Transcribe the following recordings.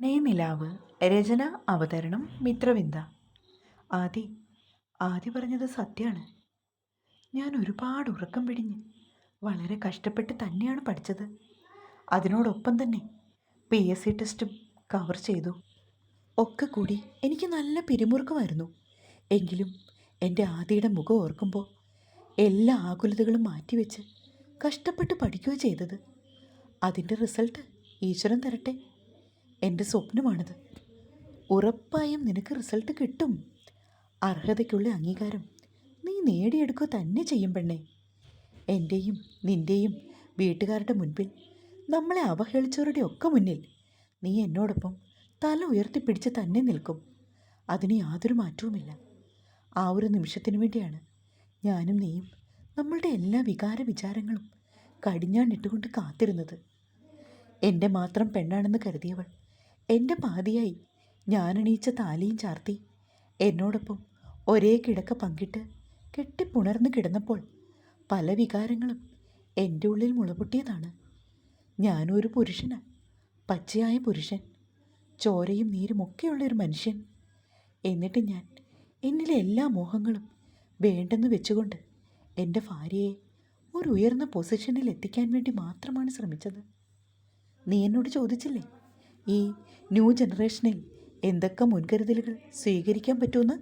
നിലാവ് രചന അവതരണം മിത്രവിന്ദ. ആദി ആദി പറഞ്ഞത് സത്യമാണ് ഞാൻ ഒരുപാട് ഉറക്കം പിടിഞ്ഞ് വളരെ കഷ്ടപ്പെട്ട് തന്നെയാണ് പഠിച്ചത്. അതിനോടൊപ്പം തന്നെ പി എസ് സി ടെസ്റ്റും കവർ ചെയ്തു. ഒക്കെ കൂടി എനിക്ക് നല്ല പിരിമുറുക്കമായിരുന്നു. എങ്കിലും എന്റെ ആദിയുടെ മുഖം ഓർക്കുമ്പോൾ എല്ലാ ആകുലതകളും മാറ്റിവെച്ച് കഷ്ടപ്പെട്ട് പഠിക്കുകയോ ചെയ്തത്. അതിന്റെ റിസൾട്ട് ഈശ്വരൻ തരട്ടെ. എന്റെ സ്വപ്നമാണിത്. ഉറപ്പായും നിനക്ക് റിസൾട്ട് കിട്ടും. അർഹതയ്ക്കുള്ള അംഗീകാരം നീ നേടിയെടുക്കുക തന്നെ ചെയ്യും പെണ്ണേ. എന്റെയും നിന്റെയും വീട്ടുകാരുടെ മുൻപിൽ നമ്മളെ അവഹേളിച്ചവരുടെ ഒക്കെ മുന്നിൽ നീ എന്നോടൊപ്പം തല ഉയർത്തിപ്പിടിച്ച് തന്നെ നിൽക്കും. അതിന് യാതൊരു മാറ്റവുമില്ല. ആ ഒരു നിമിഷത്തിനു വേണ്ടിയാണ് ഞാനും നീയും നമ്മളുടെ എല്ലാ വികാര വിചാരങ്ങളും കടിഞ്ഞാണിട്ടുകൊണ്ട് കാത്തിരുന്നത്. എന്റെ മാത്രം പെണ്ണാണെന്ന് കരുതിയവൾ എന്റെ പാതിയായി. ഞാനണീച്ച താലിയും ചാർത്തി. എന്നോടൊപ്പം ഒരേ കിടക്ക പങ്കിട്ട് കെട്ടിപ്പുണർന്ന് കിടന്നപ്പോൾ പല വികാരങ്ങളും എന്റെ ഉള്ളിൽ മുളപൊട്ടിയതാണ്. ഞാനൊരു ഒരു പുരുഷനാ. പച്ചയായ പുരുഷൻ. ചോരയും നീരും ഒക്കെയുള്ളൊരു മനുഷ്യൻ. എന്നിട്ട് ഞാൻ എന്നിലെ എല്ലാ മോഹങ്ങളും വേണ്ടെന്ന് വെച്ചുകൊണ്ട് എന്റെ ഭാര്യയെ ഒരു ഉയർന്ന പൊസിഷനിൽ എത്തിക്കാൻ വേണ്ടി മാത്രമാണ് ശ്രമിച്ചത്. നീ എന്നോട് ചോദിച്ചില്ലേ? ഈ ന്യൂ ജനറേഷനിൽ എന്തൊക്കെ മുൻകരുതലുകൾ സ്വീകരിക്കാൻ പറ്റുമെന്ന്?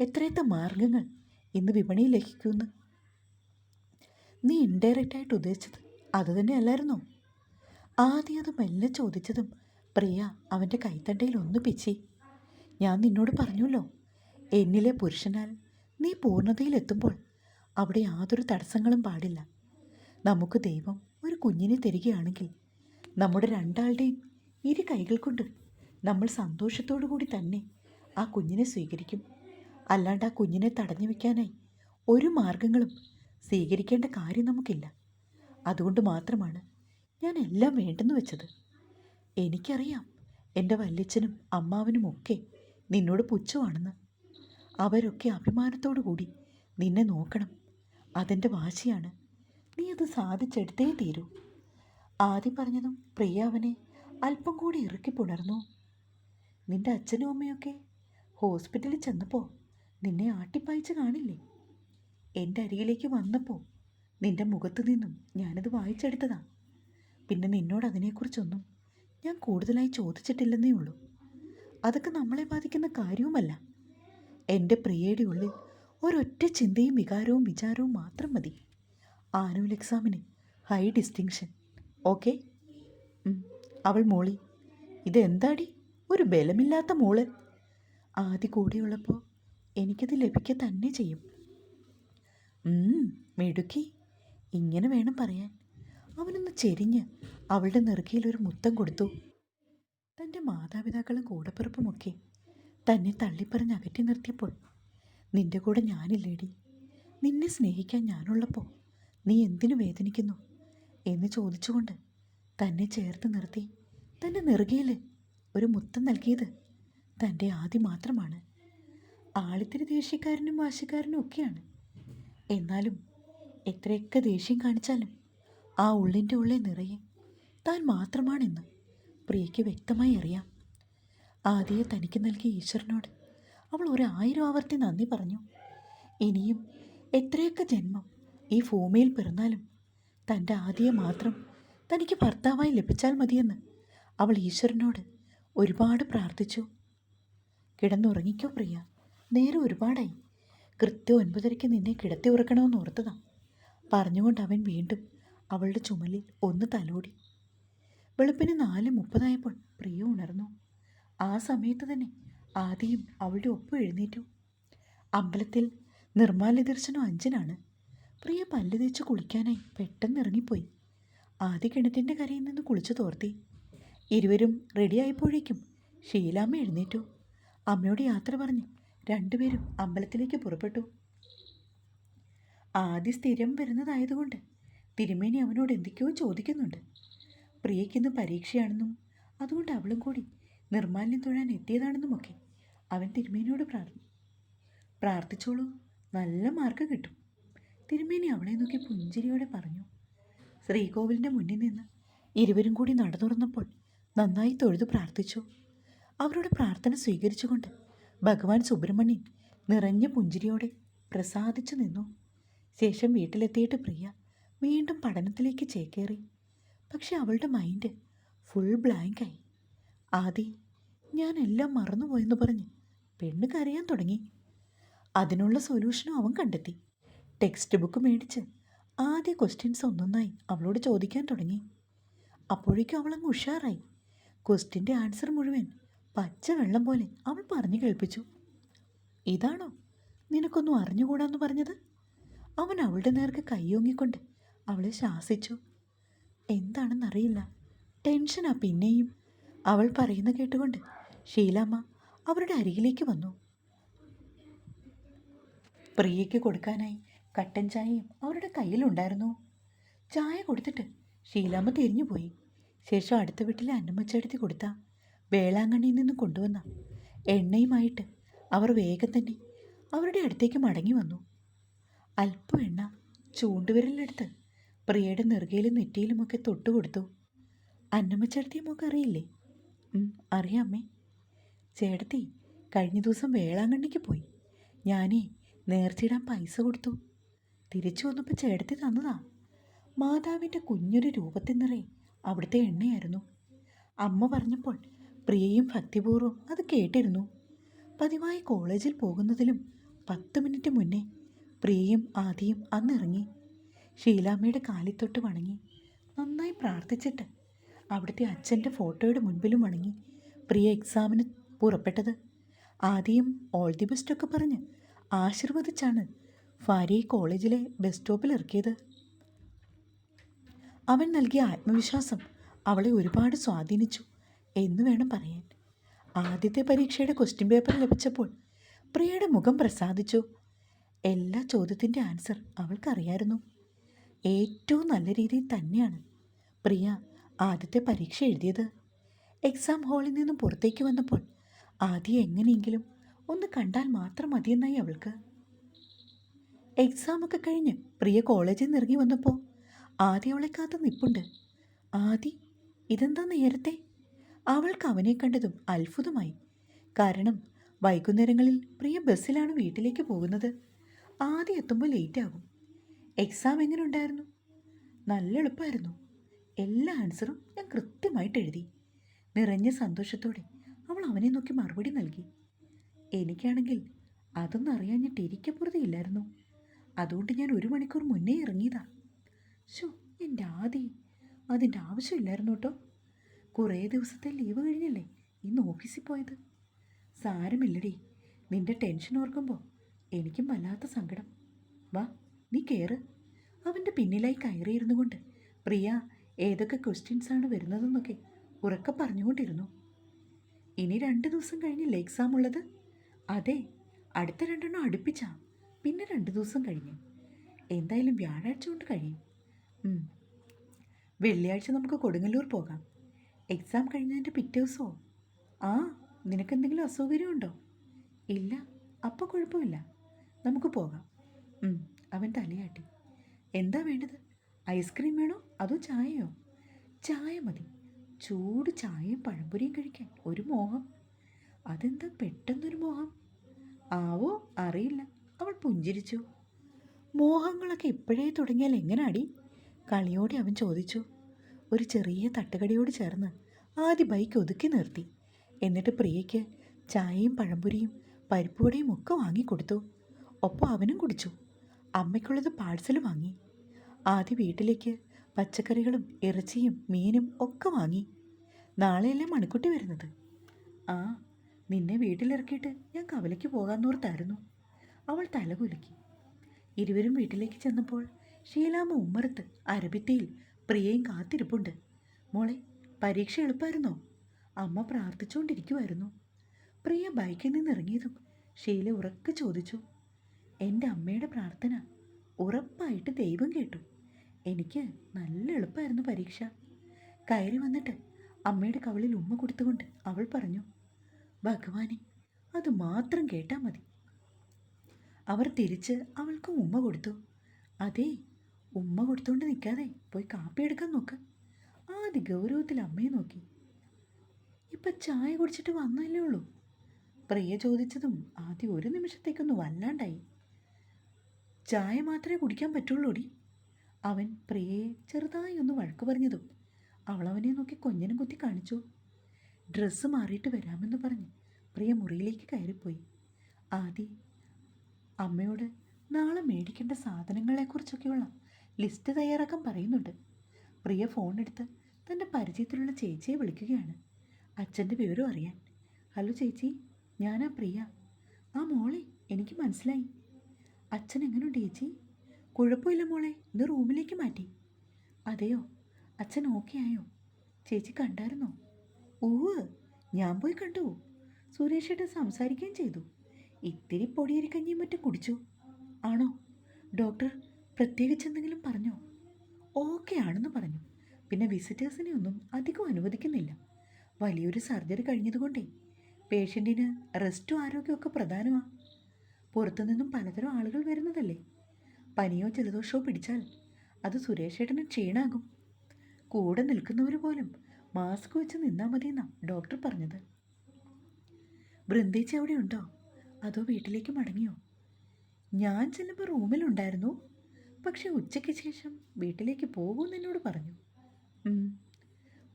എത്രയെത്ര മാർഗങ്ങൾ ഇന്ന് വിപണിയിൽ ലഭിക്കുമെന്ന്? നീ ഇൻഡയറക്റ്റ് ആയിട്ട് ഉദ്ദേശിച്ചത് അത് തന്നെ അല്ലായിരുന്നോ ആദ്യം അത് മെല്ലെ ചോദിച്ചതും പ്രിയ അവന്റെ കൈത്തണ്ടയിൽ ഒന്ന് പിച്ചി. ഞാൻ നിന്നോട് പറഞ്ഞല്ലോ എന്നിലെ പുരുഷനാൽ നീ പൂർണതയിലെത്തുമ്പോൾ അവിടെ യാതൊരു തടസ്സങ്ങളും പാടില്ല. നമുക്ക് ദൈവം ഒരു കുഞ്ഞിനെ തരികയാണെങ്കിൽ നമ്മുടെ രണ്ടാളുടെയും ഇരു കൈകൾ കൊണ്ട്. നമ്മൾ സന്തോഷത്തോടു കൂടി തന്നെ ആ കുഞ്ഞിനെ സ്വീകരിക്കും. അല്ലാണ്ട് ആ കുഞ്ഞിനെ തടഞ്ഞു വെക്കാനായി ഒരു മാർഗങ്ങളും സ്വീകരിക്കേണ്ട കാര്യം നമുക്കില്ല. അതുകൊണ്ട് മാത്രമാണ് ഞാൻ എല്ലാം വേണ്ടെന്ന് വെച്ചത്. എനിക്കറിയാം എന്റെ വല്യച്ഛനും അമ്മാവനും ഒക്കെ നിന്നോട് പുച്ഛമാണെന്ന്. അവരൊക്കെ അഭിമാനത്തോടു കൂടി നിന്നെ നോക്കണം. അതെന്റെ വാശിയാണ്. നീ അത് സാധിച്ചെടുത്തേ തീരൂ. ആദ്യം പറഞ്ഞതും പ്രിയ അവനെ അല്പം കൂടി ഇറുക്കി പുണർന്നു. നിന്റെ അച്ഛനും അമ്മയൊക്കെ ഹോസ്പിറ്റലിൽ ചെന്നപ്പോൾ നിന്നെ ആട്ടിപ്പായിച്ച് കാണില്ലേ? എന്റെ അരികിലേക്ക് വന്നപ്പോൾ നിന്റെ മുഖത്ത് നിന്നും ഞാനത് വായിച്ചെടുത്തതാ. പിന്നെ നിന്നോട് അതിനെക്കുറിച്ചൊന്നും ഞാൻ കൂടുതലായി ചോദിച്ചിട്ടില്ലെന്നേ ഉള്ളൂ. അതൊക്കെ നമ്മളെ ബാധിക്കുന്ന കാര്യവുമല്ല. എന്റെ പ്രിയയുടെ ഉള്ളിൽ ഒരൊറ്റ ചിന്തയും വികാരവും വിചാരവും മാത്രം മതി. ആനുവൽ എക്സാമിന് ഹൈ ഡിസ്റ്റിങ്ഷൻ. ഓക്കെ? അവൾ മോളി ഇതെന്താടി? ഒരു ബലമില്ലാത്ത മോൾ. ആദ്യ കൂടിയുള്ളപ്പോൾ എനിക്കത് ലഭിക്കുക തന്നെ ചെയ്യും. മിടുക്കി. ഇങ്ങനെ വേണം പറയാൻ. അവനൊന്ന് ചെരിഞ്ഞ് അവളുടെ നെറുകയിൽ ഒരു മുത്തം കൊടുത്തു. തന്റെ മാതാപിതാക്കളും കൂടപ്പിറപ്പുമൊക്കെ തന്നെ തള്ളിപ്പറഞ്ഞ് അകറ്റി നിർത്തിയപ്പോൾ നിന്റെ കൂടെ ഞാനില്ലേടി. നിന്നെ സ്നേഹിക്കാൻ ഞാനുള്ളപ്പോൾ നീ എന്തിനു വേദനിക്കുന്നു? എന്ന് ചോദിച്ചുകൊണ്ട് തന്നെ ചേർത്ത് നിർത്തി. തന്നെ നെറുകയിൽ ഒരു മുത്തം നൽകിയത് തന്റെ ആദി മാത്രമാണ്. ആളിത്തിരി ദേഷ്യക്കാരനും വാശിക്കാരനും ഒക്കെയാണ്. എന്നാലും എത്രയൊക്കെ ദേഷ്യം കാണിച്ചാലും ആ ഉള്ളിന്റെ ഉള്ളിൽ നിറയെ താൻ മാത്രമാണെന്ന് പ്രിയയ്ക്ക് വ്യക്തമായി അറിയാം. ആദിയെ തനിക്ക് നൽകിയ ഈശ്വരനോട് അവൾ ഒരായിരം ആവർത്തി നന്ദി പറഞ്ഞു. ഇനിയും എത്രയൊക്കെ ജന്മം ഈ ഭൂമിയിൽ പിറന്നാലും തന്റെ ആദിയെ മാത്രം തനിക്ക് ഭർത്താവായി ലഭിച്ചാൽ മതിയെന്ന് അവൾ ഈശ്വരനോട് ഒരുപാട് പ്രാർത്ഥിച്ചു. കിടന്നുറങ്ങിക്കോ പ്രിയ. നേരെ ഒരുപാടായി. കൃത്യം ഒൻപതരയ്ക്ക് നിന്നെ കിടത്തി ഉറക്കണമെന്ന് ഓർത്തതാ. പറഞ്ഞുകൊണ്ട് അവൻ വീണ്ടും അവളുടെ ചുമലിൽ ഒന്ന് തലോടി. വെളുപ്പിന് നാല് മുപ്പതായപ്പോൾ പ്രിയ ഉണർന്നു. ആ സമയത്ത് തന്നെ ആദ്യം അവളുടെ ഒപ്പം എഴുന്നേറ്റു. അമ്പലത്തിൽ നിർമ്മാല്യ ദർശനം അഞ്ചിനാണ്. പ്രിയ പല്ല് തേച്ച് കുളിക്കാനായി പെട്ടെന്ന് ഇറങ്ങിപ്പോയി. ആദ്യ കിണറ്റിന്റെ കരയിൽ നിന്ന് കുളിച്ചു തോർത്തി. ഇരുവരും റെഡിയായപ്പോഴേക്കും ഷീലാമ്മ എഴുന്നേറ്റു. അമ്മയോട് യാത്ര പറഞ്ഞ് രണ്ടുപേരും അമ്പലത്തിലേക്ക് പുറപ്പെട്ടു. ആദ്യ സ്ഥിരം വരുന്നതായതുകൊണ്ട് തിരുമേനി അവനോട് എന്തൊക്കെയോ ചോദിക്കുന്നുണ്ട്. പ്രിയയ്ക്കിന്ന് പരീക്ഷയാണെന്നും അതുകൊണ്ട് അവളും കൂടി നിർമാല്യം തൊഴാൻ എത്തിയതാണെന്നുമൊക്കെ അവൻ തിരുമേനിയോട് പ്രാർത്ഥി പ്രാർത്ഥിച്ചോളൂ നല്ല മാർക്ക് കിട്ടും. തിരുമേനി അവളെ നോക്കി പുഞ്ചിരിയോടെ പറഞ്ഞു. ശ്രീകോവിലിന്റെ മുന്നിൽ നിന്ന് ഇരുവരും കൂടി നടതുറന്നപ്പോൾ നന്നായി തൊഴുതു പ്രാർത്ഥിച്ചു. അവരുടെ പ്രാർത്ഥന സ്വീകരിച്ചുകൊണ്ട് ഭഗവാൻ സുബ്രഹ്മണ്യൻ നിറഞ്ഞ പുഞ്ചിരിയോടെ പ്രസാദിച്ചു നിന്നു. ശേഷം വീട്ടിലെത്തിയിട്ട് പ്രിയ വീണ്ടും പഠനത്തിലേക്ക് ചേക്കേറി. പക്ഷെ അവളുടെ മൈൻഡ് ഫുൾ ബ്ലാങ്കായി ആദി ഞാൻ എല്ലാം മറന്നുപോയെന്ന് പറഞ്ഞ് പെണ്ണ് കരയാൻ തുടങ്ങി. അതിനുള്ള സൊല്യൂഷനും അവൻ കണ്ടെത്തി. ടെക്സ്റ്റ് ബുക്ക് മേടിച്ച് ആദ്യ ക്വസ്റ്റ്യൻസ് ഒന്നൊന്നായി. അവളോട് ചോദിക്കാൻ തുടങ്ങി. അപ്പോഴേക്കും അവളങ്ങ് ഉഷാറായി. ക്വസ്റ്റ്യന്റെ ആൻസർ മുഴുവൻ പച്ച വെള്ളം പോലെ അവൾ പറഞ്ഞു കേൾപ്പിച്ചു. ഇതാണോ? നിനക്കൊന്നും അറിഞ്ഞുകൂടാന്ന് പറഞ്ഞത്? അവൻ അവളുടെ നേർക്ക് കൈയോങ്ങിക്കൊണ്ട് അവളെ ശാസിച്ചു. എന്താണെന്നറിയില്ല ടെൻഷനാ പിന്നെയും. അവൾ പറയുന്ന കേട്ടുകൊണ്ട് ഷീലാമ്മ അവരുടെ അരികിലേക്ക് വന്നു. പ്രിയയ്ക്ക് കൊടുക്കാനായി കട്ടൻ ചായയും അവരുടെ കയ്യിലുണ്ടായിരുന്നു ചായ കൊടുത്തിട്ട് ഷീലാമ്മ തിരിഞ്ഞുപോയി ശേഷം അടുത്ത വീട്ടിലെ അന്നമ്മച്ചെടുത്തി കൊടുത്ത വേളാങ്കണ്ണിയിൽ നിന്ന് കൊണ്ടുവന്ന എണ്ണയുമായിട്ട് അവർ വേഗം തന്നെ അവരുടെ അടുത്തേക്ക് മടങ്ങി വന്നു. അല്പം എണ്ണ ചൂണ്ടുവിരലെടുത്ത് പ്രിയയുടെ നെറുകയിലും നെറ്റിയിലുമൊക്കെ തൊട്ടുകൊടുത്തു അന്നമ്മച്ചേടത്തിയെ മോക്ക് അറിയില്ലേ? അറിയാമ്മേ അറിയാമേ ചേട്ടത്തി കഴിഞ്ഞ ദിവസം വേളാങ്കണ്ണിക്ക് പോയി. ഞാനേ നേർച്ചയിടാൻ പൈസ കൊടുത്തു. തിരിച്ചു വന്നപ്പോൾ ചേട്ടത്തി തന്നതാ. മാതാവിന്റെ കുഞ്ഞൊരു രൂപത്തിൽ നിറയെ അവിടുത്തെ എണ്ണയായിരുന്നു. അമ്മ പറഞ്ഞപ്പോൾ പ്രിയയും ഭക്തിപൂർവം അത് കേട്ടിരുന്നു. പതിവായി കോളേജിൽ പോകുന്നതിലും പത്ത് മിനിറ്റ് മുന്നേ പ്രിയയും ആദിയും അന്നിറങ്ങി ഷീലാമ്മയുടെ കാലിത്തൊട്ട് വണങ്ങി. നന്നായി പ്രാർത്ഥിച്ചിട്ട് അവിടുത്തെ അച്ഛന്റെ ഫോട്ടോയുടെ മുൻപിലും വണങ്ങി പ്രിയ എക്സാമിന് പുറപ്പെട്ടത്. ആദ്യം ഓൾ ദി ബെസ്റ്റൊക്കെ പറഞ്ഞ് ആശീർവദിച്ചാണ് ഭാര്യയെ കോളേജിലെ ബസ് സ്റ്റോപ്പിൽ ഇറക്കിയത്. അവൻ നൽകിയ ആത്മവിശ്വാസം അവളെ ഒരുപാട് സ്വാധീനിച്ചു എന്ന് വേണം പറയാൻ. ആദ്യത്തെ പരീക്ഷയുടെ ക്വസ്റ്റ്യൻ പേപ്പർ ലഭിച്ചപ്പോൾ പ്രിയയുടെ മുഖം പ്രസാദിച്ചു. എല്ലാ ചോദ്യത്തിന്റെ ആൻസർ അവൾക്കറിയായിരുന്നു. ഏറ്റവും നല്ല രീതിയിൽ തന്നെയാണ് പ്രിയ ആദ്യത്തെ പരീക്ഷ എഴുതിയത്. എക്സാം ഹാളിൽ നിന്നും പുറത്തേക്ക് വന്നപ്പോൾ ആദ്യം എങ്ങനെയെങ്കിലും ഒന്ന് കണ്ടാൽ മാത്രം മതിയെന്നായി അവൾക്ക്. എക്സാമൊക്കെ കഴിഞ്ഞ് പ്രിയ കോളേജിൽ നിന്ന് ഇറങ്ങി വന്നപ്പോൾ ആദ്യ അവളെ കാത്ത് നിപ്പുണ്ട്. ആദി ഇതെന്താ നേരത്തെ? അവൾക്ക് അവനെ കണ്ടതും അത്ഭുതമായി. കാരണം വൈകുന്നേരങ്ങളിൽ പ്രിയ ബസ്സിലാണ് വീട്ടിലേക്ക് പോകുന്നത്. ആദ്യം എത്തുമ്പോൾ ലേറ്റാകും എക്സാം എങ്ങനെ ഉണ്ടായിരുന്നു? നല്ല എളുപ്പമായിരുന്നു എല്ലാ ആൻസറും ഞാൻ കൃത്യമായിട്ട് എഴുതി. നിറഞ്ഞ സന്തോഷത്തോടെ അവൾ അവനെ നോക്കി മറുപടി നൽകി. എനിക്കാണെങ്കിൽ അതൊന്നും അറിയാഞ്ഞിട്ട് ഇരിക്കപ്പുറതയില്ലായിരുന്നു അതുകൊണ്ട് ഞാൻ ഒരു മണിക്കൂർ മുന്നേ ഇറങ്ങിയതാ. ശോ എന്റെ ആദി അതിന്റെ ആവശ്യമില്ലായിരുന്നു കേട്ടോ. കുറേ ദിവസത്തെ ലീവ് കഴിഞ്ഞല്ലേ ഇന്ന് ഓഫീസിൽ പോയത്. സാരമില്ലടി നിന്റെ ടെൻഷൻ ഓർക്കുമ്പോൾ എനിക്കും വല്ലാത്ത സങ്കടം. വാ നീ കയറ് അവന്റെ പിന്നിലായി കയറിയിരുന്നു കൊണ്ട് പ്രിയ ഏതൊക്കെ ക്വസ്റ്റ്യൻസാണ് വരുന്നതെന്നൊക്കെ ഉറക്കെ പറഞ്ഞുകൊണ്ടിരുന്നു. ഇനി രണ്ട് ദിവസം കഴിഞ്ഞില്ലേ എക്സാം ഉള്ളത്? അതെ അടുത്ത രണ്ടെണ്ണം അടുപ്പിച്ചാ. പിന്നെ രണ്ട് ദിവസം കഴിഞ്ഞ്. എന്തായാലും വ്യാഴാഴ്ച കൊണ്ട് കഴിയും. വെള്ളിയാഴ്ച നമുക്ക് കൊടുങ്ങല്ലൂർ പോകാം. എക്സാം കഴിഞ്ഞതിന്റെ പിറ്റേ ദിവസമോ ആ നിനക്കെന്തെങ്കിലും അസൗകര്യമുണ്ടോ ഇല്ല അപ്പോൾ കുഴപ്പമില്ല. നമുക്ക് പോകാം. അവൻ തലയാട്ടി. എന്താ വേണ്ടത്? ഐസ്ക്രീം വേണോ? അതോ ചായയോ? ചായ മതി. ചൂട് ചായയും പഴംപൊരിയും കഴിക്കാൻ. ഒരു മോഹം. അതെന്താ പെട്ടെന്നൊരു മോഹം? ആവോ? അറിയില്ല. പുഞ്ചിരിച്ചു. മോഹങ്ങളൊക്കെ ഇപ്പോഴേ തുടങ്ങിയാൽ എങ്ങനാടി? കളിയോടെ അവൻ ചോദിച്ചു. ഒരു ചെറിയ തട്ടുകടിയോട് ചേർന്ന് ആദ്യ ബൈക്ക് ഒതുക്കി നിർത്തി. എന്നിട്ട് പ്രിയയ്ക്ക് ചായയും പഴംപൊരിയും പരിപ്പുവടയും ഒക്കെ വാങ്ങിക്കൊടുത്തു. ഒപ്പം അവനും കുടിച്ചു. അമ്മയ്ക്കുള്ളത് പാഴ്സൽ വാങ്ങി. ആദ്യ വീട്ടിലേക്ക് പച്ചക്കറികളും ഇറച്ചിയും മീനും ഒക്കെ വാങ്ങി. നാളെയല്ലേ മണിക്കുട്ടി വരുന്നത്? ആ നിന്നെ വീട്ടിലിറക്കിയിട്ട് ഞാൻ കവലയ്ക്ക് പോകാന്നോർത്തായിരുന്നു അവൾ തലകുലുക്കി. ഇരുവരും വീട്ടിലേക്ക് ചെന്നപ്പോൾ ഷീലാമ്മ ഉമ്മറത്ത് അരബിത്തയിൽ പ്രിയയും കാത്തിരിപ്പുണ്ട്. മോളെ പരീക്ഷ എളുപ്പമായിരുന്നോ അമ്മ പ്രാർത്ഥിച്ചുകൊണ്ടിരിക്കുമായിരുന്നു പ്രിയ ബൈക്കിൽ നിന്നിറങ്ങിയതും ഷീല ഉറക്കെ ചോദിച്ചു. എന്റെ അമ്മയുടെ പ്രാർത്ഥന ഉറപ്പായിട്ട് ദൈവം കേട്ടു. എനിക്ക് നല്ല എളുപ്പമായിരുന്നു പരീക്ഷ. കയറി വന്നിട്ട് അമ്മയുടെ കവളിൽ ഉമ്മ കൊടുത്തുകൊണ്ട് അവൾ പറഞ്ഞു ഭഗവാനെ അത് മാത്രം കേട്ടാൽ മതി. അവർ തിരിച്ച് അവൾക്ക് ഉമ്മ കൊടുത്തു. അതെ ഉമ്മ കൊടുത്തുകൊണ്ട് നിൽക്കാതെ പോയി കാപ്പി എടുക്കാൻ നോക്ക്. ആദ്യ ഗൗരവത്തിൽ അമ്മയെ നോക്കി. ഇപ്പം ചായ കുടിച്ചിട്ട് വന്നല്ലേ ഉള്ളൂ. പ്രിയ ചോദിച്ചതും ആദ്യം ഒരു നിമിഷത്തേക്കൊന്ന് വല്ലാണ്ടായി. ചായ മാത്രമേ കുടിക്കാൻ പറ്റുള്ളൂടി. അവൻ പ്രിയയെ ചെറുതായി ഒന്ന് വഴക്കു പറഞ്ഞതും അവളവനെ നോക്കി കൊഞ്ഞനും കുത്തി കാണിച്ചു. ഡ്രസ്സ് മാറിയിട്ട് വരാമെന്ന് പറഞ്ഞ് പ്രിയ മുറിയിലേക്ക് കയറിപ്പോയി. ആദി അമ്മയോട് നാളെ മേടിക്കേണ്ട സാധനങ്ങളെക്കുറിച്ചൊക്കെയുള്ള ലിസ്റ്റ് തയ്യാറാക്കാൻ പറയുന്നുണ്ട്. പ്രിയ ഫോൺ എടുത്ത് തന്റെ പരിചയത്തിലുള്ള ചേച്ചിയെ വിളിക്കുകയാണ്. അച്ഛന്റെ വിവരം അറിയാൻ. ഹലോ ചേച്ചി ഞാനാ പ്രിയ. ആ മോളെ എനിക്ക് മനസ്സിലായി. അച്ഛൻ എങ്ങനെയുണ്ട് ചേച്ചി? കുഴപ്പമില്ല മോളെ ഇന്ന് റൂമിലേക്ക് മാറ്റി. അതെയോ അച്ഛൻ ഓക്കെ ആയോ? ചേച്ചി കണ്ടായിരുന്നോ? ഓവ് ഞാൻ പോയി കണ്ടു. സുരേഷേട്ടൻ സംസാരിക്കുകയും ചെയ്തു. ഇത്തിരി പൊടിയരിക്കഞ്ഞിയും മറ്റും കുടിച്ചു. ആണോ? ഡോക്ടർ പ്രത്യേകിച്ച് എന്തെങ്കിലും പറഞ്ഞോ? ഓക്കെ ആണെന്ന് പറഞ്ഞു. പിന്നെ വിസിറ്റേഴ്സിനെ ഒന്നും അധികം അനുവദിക്കുന്നില്ല. വലിയൊരു സർജറി കഴിഞ്ഞതുകൊണ്ടേ പേഷ്യന്റിന് റെസ്റ്റും ആരോഗ്യമൊക്കെ പ്രധാനമാണ് പുറത്തുനിന്നും പലതരം ആളുകൾ വരുന്നതല്ലേ? പനിയോ ജലദോഷമോ പിടിച്ചാൽ അത് സുരേഷേട്ടന് ക്ഷീണാകും. കൂടെ നിൽക്കുന്നവർ പോലും മാസ്ക് വെച്ച് നിന്നാൽ മതിയെന്നാണ് ഡോക്ടർ പറഞ്ഞത്. ബൃന്ദേച്ചി അവിടെ ഉണ്ടോ? അതോ വീട്ടിലേക്ക് മടങ്ങിയോ? ഞാൻ ചെല്ലുമ്പോൾ റൂമിലുണ്ടായിരുന്നു. പക്ഷെ ഉച്ചയ്ക്ക് ശേഷം വീട്ടിലേക്ക് പോകുമെന്ന് എന്നോട് പറഞ്ഞു.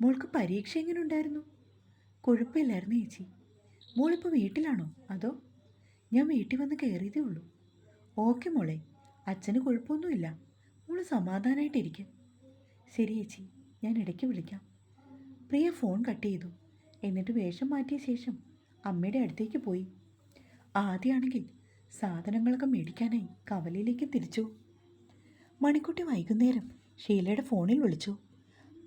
മോൾക്ക് പരീക്ഷ എങ്ങനെ ഉണ്ടായിരുന്നു കുഴപ്പമില്ലായിരുന്നു ചേച്ചി. മോളിപ്പോൾ വീട്ടിലാണോ? അതോ? ഞാൻ വീട്ടിൽ വന്ന് കയറിയതേ ഉള്ളൂ. ഓക്കെ മോളെ. അച്ഛന് കുഴപ്പമൊന്നുമില്ല. മോൾ സമാധാനമായിട്ടിരിക്കും ശരി ചേച്ചി. ഞാൻ ഇടയ്ക്ക് വിളിക്കാം. പ്രിയ ഫോൺ കട്ട് ചെയ്തു. എന്നിട്ട് വേഷം മാറ്റിയ ശേഷം അമ്മയുടെ അടുത്തേക്ക് പോയി. ആദ്യമാണെങ്കിൽ സാധനങ്ങളൊക്കെ മേടിക്കാനായി കവലയിലേക്ക് തിരിച്ചു. മണിക്കുട്ടി വൈകുന്നേരം ഷീലയുടെ ഫോണിൽ വിളിച്ചു.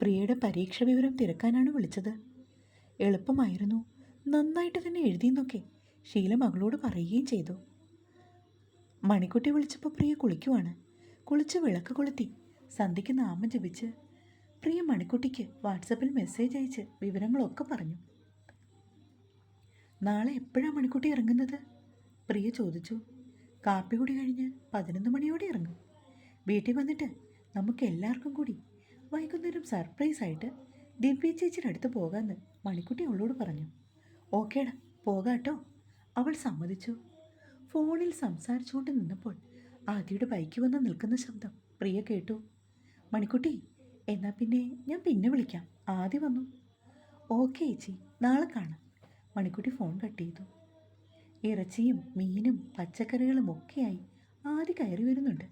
പ്രിയയുടെ പരീക്ഷ വിവരം തിരക്കാനാണ് വിളിച്ചത്. എളുപ്പമായിരുന്നു നന്നായിട്ട് തന്നെ എഴുതിയെന്നൊക്കെ ഷീല മകളോട് പറയുകയും ചെയ്തു. മണിക്കുട്ടി വിളിച്ചപ്പോൾ പ്രിയ കുളിക്കുവാണ്. കുളിച്ച് വിളക്ക് കൊളുത്തി സന്ധ്യയ്ക്ക് നാമം ജപിച്ച് പ്രിയ മണിക്കുട്ടിക്ക് വാട്സപ്പിൽ മെസ്സേജ് അയച്ച് വിവരങ്ങളൊക്കെ പറഞ്ഞു. നാളെ എപ്പോഴാണ് മണിക്കുട്ടി ഇറങ്ങുന്നത്? പ്രിയ ചോദിച്ചു. കാപ്പി കൂടി കഴിഞ്ഞ് പതിനൊന്ന് മണിയോടെ ഇറങ്ങും. വീട്ടിൽ വന്നിട്ട് നമുക്ക് എല്ലാവർക്കും കൂടി വൈകുന്നേരം സർപ്രൈസായിട്ട് ദിവ്യ ചേച്ചിയുടെ അടുത്ത് പോകാമെന്ന് മണിക്കുട്ടി അവളോട് പറഞ്ഞു. ഓക്കേടാ പോകാട്ടോ അവൾ സമ്മതിച്ചു. ഫോണിൽ സംസാരിച്ചുകൊണ്ട് നിന്നപ്പോൾ ആദ്യയുടെ ബൈക്ക് വന്ന് നിൽക്കുന്ന ശബ്ദം പ്രിയ കേട്ടു. മണിക്കുട്ടി എന്നാൽ പിന്നെ ഞാൻ പിന്നെ വിളിക്കാം. ആദ്യ വന്നു. ഓക്കെ ചേച്ചി നാളെ കാണാം. മണിക്കുട്ടി ഫോൺ കട്ട് ചെയ്തു. ഇറച്ചിയും മീനും പച്ചക്കറികളും ഒക്കെയായി ആദ്യ കയറി വരുന്നുണ്ട്.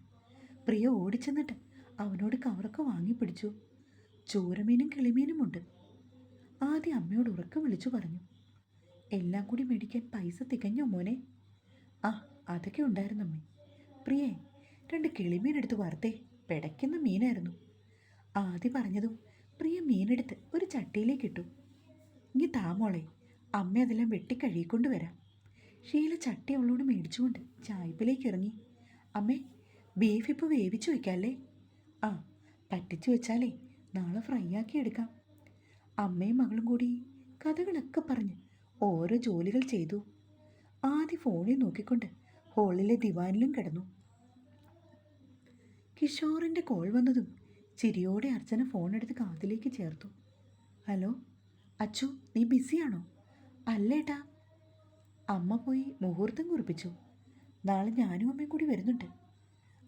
പ്രിയ ഓടിച്ചെന്നിട്ട് അവനോട് കവറൊക്കെ വാങ്ങിപ്പിടിച്ചു ചൂരമീനും കിളിമീനും ഉണ്ട്. ആദ്യം അമ്മയോട് ഉറക്കം വിളിച്ചു പറഞ്ഞു. എല്ലാം കൂടി മേടിക്കാൻ പൈസ തികഞ്ഞോ മോനെ? ആ അതൊക്കെ ഉണ്ടായിരുന്നു അമ്മേ. പ്രിയേ രണ്ട് കിളിമീൻ എടുത്ത് വറുത്തേ. പിടയ്ക്കുന്ന മീനായിരുന്നു. ആദ്യം പറഞ്ഞതും പ്രിയ മീനെടുത്ത് ഒരു ചട്ടിയിലേക്ക് ഇട്ടു. ഇനി താ മോളെ അമ്മ അതെല്ലാം വെട്ടിക്കഴുകിക്കൊണ്ട് വരാം. ഷീല ചട്ടി അവളോട് മേടിച്ചുകൊണ്ട് ചായ്പിലേക്ക് ഇറങ്ങി. അമ്മേ ബീഫ് ഇപ്പോൾ വേവിച്ചു വയ്ക്കാല്ലേ ആ പറ്റിച്ചു വെച്ചാലേ നാളെ ഫ്രൈ ആക്കി എടുക്കാം. അമ്മയും മകളും കൂടി കഥകളൊക്കെ പറഞ്ഞ് ഓരോ ജോലികൾ ചെയ്തു. ആദ്യ ഫോണിൽ നോക്കിക്കൊണ്ട് ഹോളിലെ ദിവാനിലും കിടന്നു. കിഷോറിന്റെ കോൾ വന്നതും ചിരിയോടെ അർച്ചന ഫോൺ എടുത്ത് കാതിലേക്ക് ചേർത്തു. ഹലോ അച്ചു നീ ബിസിയാണോ? അല്ലേട്ടാ. അമ്മ പോയി മുഹൂർത്തം കുറിപ്പിച്ചു. നാളെ ഞാനും അമ്മയും കൂടി വരുന്നുണ്ട്.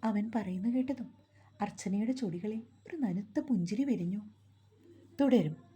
അവൻ പറയുന്ന കേട്ടതും അർച്ചനയുടെ ചൊടികളിൽ ഒരു നനുത്ത പുഞ്ചിരി വിരിഞ്ഞു. തുടരും.